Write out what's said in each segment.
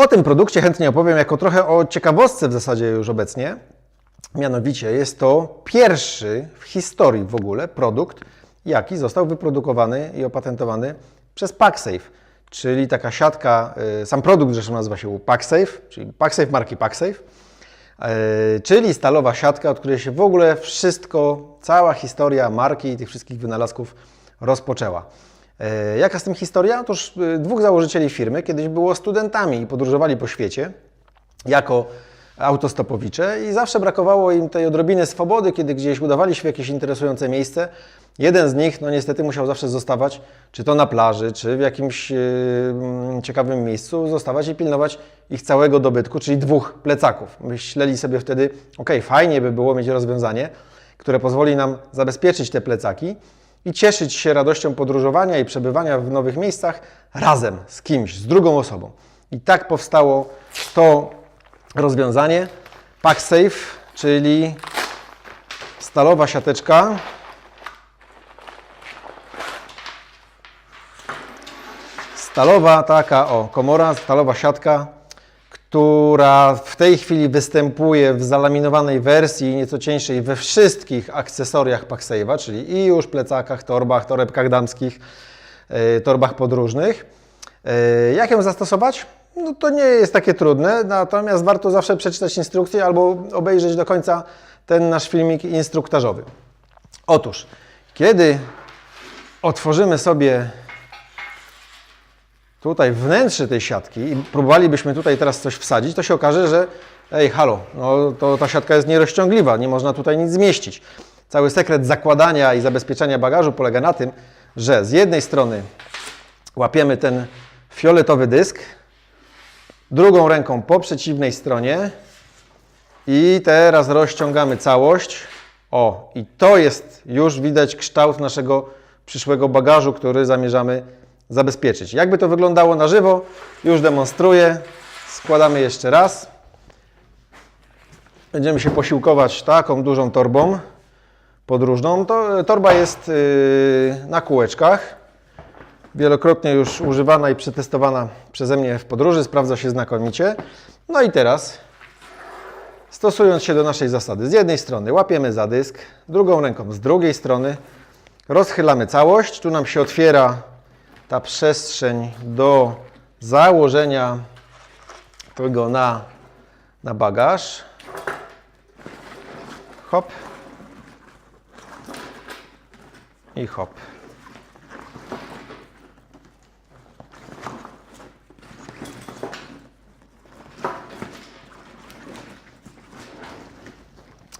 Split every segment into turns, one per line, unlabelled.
O tym produkcie chętnie opowiem jako trochę o ciekawostce w zasadzie już obecnie. Mianowicie jest to pierwszy w historii w ogóle produkt, jaki został wyprodukowany i opatentowany przez PackSafe, czyli taka siatka, y, sam produkt zresztą nazywa się PackSafe, czyli PackSafe marki PackSafe, y, czyli stalowa siatka, od której się w ogóle wszystko, cała historia marki i tych wszystkich wynalazków rozpoczęła. E, Jaka z tym historia? Otóż y, dwóch założycieli firmy kiedyś było studentami i podróżowali po świecie jako autostopowicze i zawsze brakowało im tej odrobiny swobody, kiedy gdzieś udawali się w jakieś interesujące miejsce. Jeden z nich, no niestety, musiał zawsze zostawać, czy to na plaży, czy w jakimś yy, ciekawym miejscu, zostawać i pilnować ich całego dobytku, czyli dwóch plecaków. Myśleli sobie wtedy, ok, fajnie by było mieć rozwiązanie, które pozwoli nam zabezpieczyć te plecaki i cieszyć się radością podróżowania i przebywania w nowych miejscach razem z kimś, z drugą osobą. I tak powstało to rozwiązanie PackSafe, czyli stalowa siateczka. Stalowa taka, o, komora, stalowa siatka, która w tej chwili występuje w zalaminowanej wersji, nieco cieńszej, we wszystkich akcesoriach PackSafe'a, czyli i już plecakach, torbach, torebkach damskich, e, torbach podróżnych. E, Jak ją zastosować? No to nie jest takie trudne, natomiast warto zawsze przeczytać instrukcję albo obejrzeć do końca ten nasz filmik instruktażowy. Otóż, kiedy otworzymy sobie tutaj wnętrze tej siatki i próbowalibyśmy tutaj teraz coś wsadzić, to się okaże, że ej, halo, no to ta siatka jest nierozciągliwa, nie można tutaj nic zmieścić. Cały sekret zakładania i zabezpieczania bagażu polega na tym, że z jednej strony łapiemy ten fioletowy dysk, drugą ręką po przeciwnej stronie i teraz rozciągamy całość. O, i to jest już widać kształt naszego przyszłego bagażu, który zamierzamy zabezpieczyć. Jakby to wyglądało na żywo, już demonstruję. Składamy jeszcze raz. Będziemy się posiłkować taką dużą torbą podróżną. To, torba jest yy, na kółeczkach. Wielokrotnie już używana i przetestowana przeze mnie w podróży. Sprawdza się znakomicie. No i teraz, stosując się do naszej zasady, z jednej strony łapiemy za dysk, drugą ręką z drugiej strony rozchylamy całość. Tu nam się otwiera ta przestrzeń do założenia tego na, na bagaż. Hop. I hop.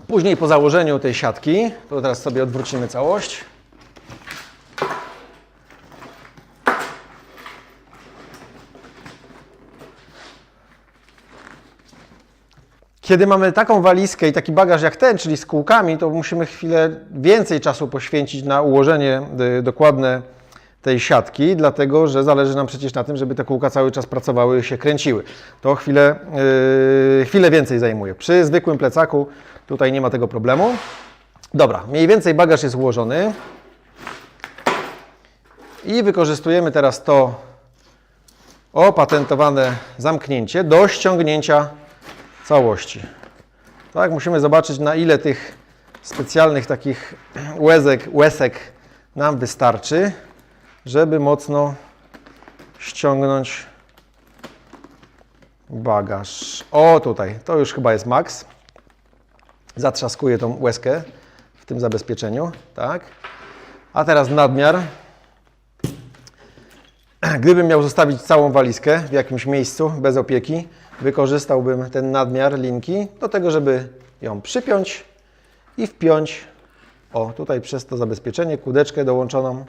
Później po założeniu tej siatki, to teraz sobie odwrócimy całość. Kiedy mamy taką walizkę i taki bagaż jak ten, czyli z kółkami, to musimy chwilę więcej czasu poświęcić na ułożenie y, dokładne tej siatki, dlatego że zależy nam przecież na tym, żeby te kółka cały czas pracowały i się kręciły. To chwilę, yy, chwilę więcej zajmuje. Przy zwykłym plecaku tutaj nie ma tego problemu. Dobra, mniej więcej bagaż jest ułożony. I wykorzystujemy teraz to opatentowane zamknięcie do ściągnięcia całości. Tak, musimy zobaczyć na ile tych specjalnych takich łezek, łesek nam wystarczy, żeby mocno ściągnąć bagaż. O, tutaj, to już chyba jest maks. Zatrzaskuję tą łezkę w tym zabezpieczeniu, tak. A teraz nadmiar. Gdybym miał zostawić całą walizkę w jakimś miejscu bez opieki, wykorzystałbym ten nadmiar linki do tego, żeby ją przypiąć i wpiąć, o tutaj przez to zabezpieczenie, kłódeczkę dołączoną.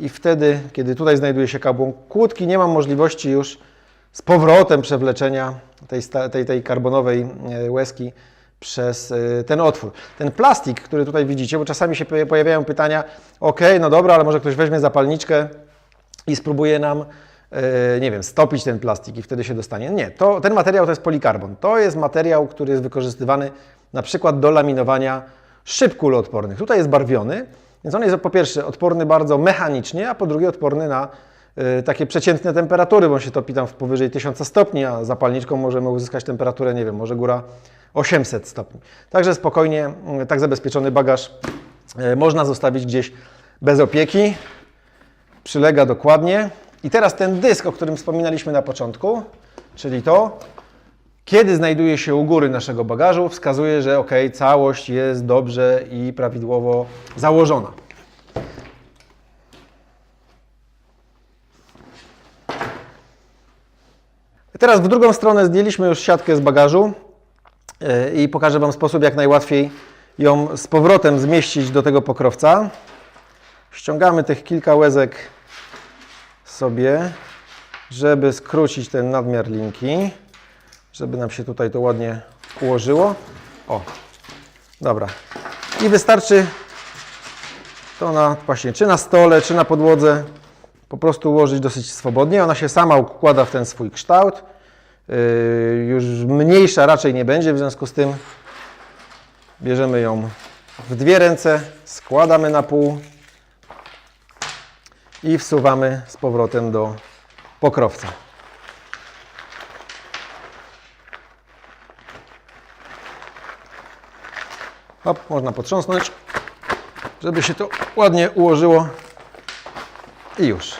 I wtedy, kiedy tutaj znajduje się kabłą kłódki, nie mam możliwości już z powrotem przewleczenia tej, tej, tej karbonowej e, łezki przez e, ten otwór. Ten plastik, który tutaj widzicie, bo czasami się poja- pojawiają pytania, ok, no dobra, ale może ktoś weźmie zapalniczkę i spróbuje nam, e, nie wiem, stopić ten plastik i wtedy się dostanie. Nie, to, ten materiał to jest polikarbon. To jest materiał, który jest wykorzystywany na przykład do laminowania szyb kuloodpornych. Tutaj jest barwiony, więc on jest po pierwsze odporny bardzo mechanicznie, a po drugie odporny na y, takie przeciętne temperatury, bo on się topi tam w powyżej 1000 stopni, a zapalniczką możemy uzyskać temperaturę, nie wiem, może góra 800 stopni. Także spokojnie, tak zabezpieczony bagaż y, można zostawić gdzieś bez opieki. Przylega dokładnie. I teraz ten dysk, o którym wspominaliśmy na początku, czyli to, kiedy znajduje się u góry naszego bagażu, wskazuje, że ok, całość jest dobrze i prawidłowo założona. Teraz w drugą stronę zdjęliśmy już siatkę z bagażu yy, i pokażę Wam sposób, jak najłatwiej ją z powrotem zmieścić do tego pokrowca. Ściągamy tych kilka łezek sobie, żeby skrócić ten nadmiar linki, żeby nam się tutaj to ładnie ułożyło. O, dobra. I wystarczy to na właśnie, czy na stole, czy na podłodze po prostu ułożyć dosyć swobodnie. Ona się sama układa w ten swój kształt. Yy, już mniejsza raczej nie będzie, w związku z tym bierzemy ją w dwie ręce, składamy na pół i wsuwamy z powrotem do pokrowca. Hop, można potrząsnąć, żeby się to ładnie ułożyło i już.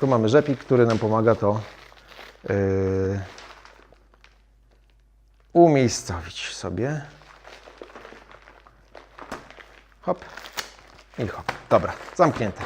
Tu mamy rzepik, który nam pomaga to yy, umiejscowić sobie. Hop i hop. Dobra, zamknięte.